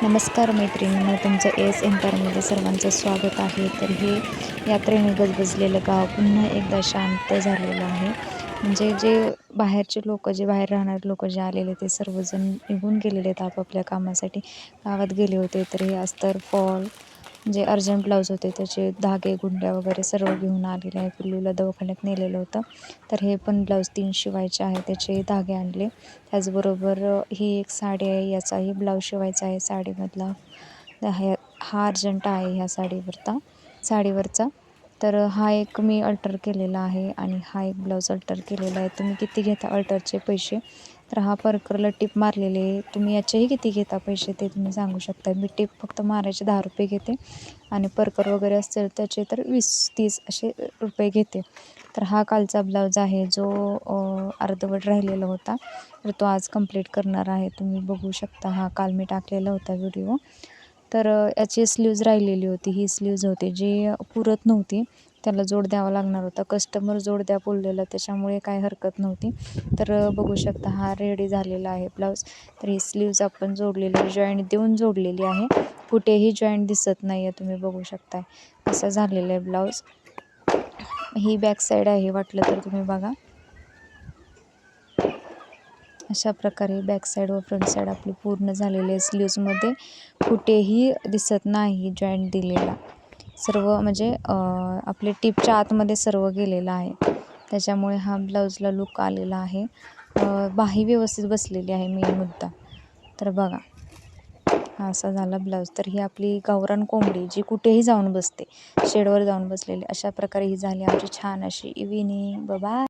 नमस्कार मैत्रिणींना तुमचं एस एम्पायरमध्ये सर्वांचं स्वागत आहे. तर हे यात्रेने गजबजलेलं गाव पुन्हा एकदा शांत झालेलं आहे. म्हणजे जे बाहेरचे लोक जे बाहेर राहणारे लोक जे आलेले ते सर्वजण निघून गेलेले आहेत आपापल्या कामासाठी. गावात गेले होते तर हे अस्तर फॉल जे अर्जंट ब्लाऊज होते त्याचे धागे गुंड्या वगैरे सर्व घेऊन आलेले आहे पिल्लूला दवाखान्यात नेलेलं होतं. तर हे पण ब्लाऊज तीन शिवायचे आहे त्याचे धागे आणले. त्याचबरोबर ही एक साडी आहे याचाही ब्लाऊज शिवायचा आहे. साडीमधला हा हा अर्जंट आहे ह्या साडीवरचा साडीवरचा. तर हा एक मी अल्टर केलेला आहे आणि हा एक ब्लाऊज अल्टर केलेला आहे. तुम्ही किती घेता अल्टरचे पैसे? तर हा परकरला टिप मारलेले. तुम्ही याचेही किती घेता पैसे ते तुम्ही सांगू शकता. मी टिप फक्त मारायचे दहा रुपये घेते. आणि परकर वगैरे असेल त्याचे तर वीस तीस असे रुपये घेते. तर हा कालचा ब्लाऊज आहे जो अर्धवट राहिलेला होता. तर तो आज कंप्लीट करणार आहे. तुम्ही बघू शकता. हा काल मी टाकलेला होता व्हिडिओ. तर याची स्लीव्ज राहिलेली होती. ही स्लीव्ज होती जी पुरत नव्हती. त्याला जोड द्यावा लागणार होता. कस्टमर जोड द्या बोललेलं त्याच्यामुळे काय हरकत नव्हती. तर बघू शकता हा रेडी झालेला आहे ब्लाऊज तर ही स्लीव्ज आपण जोडलेली जॉईंट देऊन जोडलेली आहे. कुठेही जॉईंट दिसत नाही आहे तुम्ही बघू शकताय. असं झालेलं आहे ब्लाऊज ही बॅक साईड आहे वाटलं तर तुम्ही बघा. अशा प्रकारे बॅक साईड व फ्रंट साईड आपली पूर्ण झालेली आहे स्लीव्जमध्ये कुठेही दिसत नाही जॉईंट दिलेला. सर्व म्हणजे आपले टिपच्या आतमध्ये सर्व गेलेलं आहे. त्याच्यामुळे हा ब्लाऊजला लुक आलेला आहे. बाही व्यवस्थित बसलेली आहे मेन मुद्दा. तर बघा हा असा झाला ब्लाऊज. तर ही आपली गावरान कोंबडी जी कुठेही जाऊन बसते शेडवर जाऊन बसलेली अशा प्रकारे ही झाली. आमची छान अशी इव्हिनिंग बाय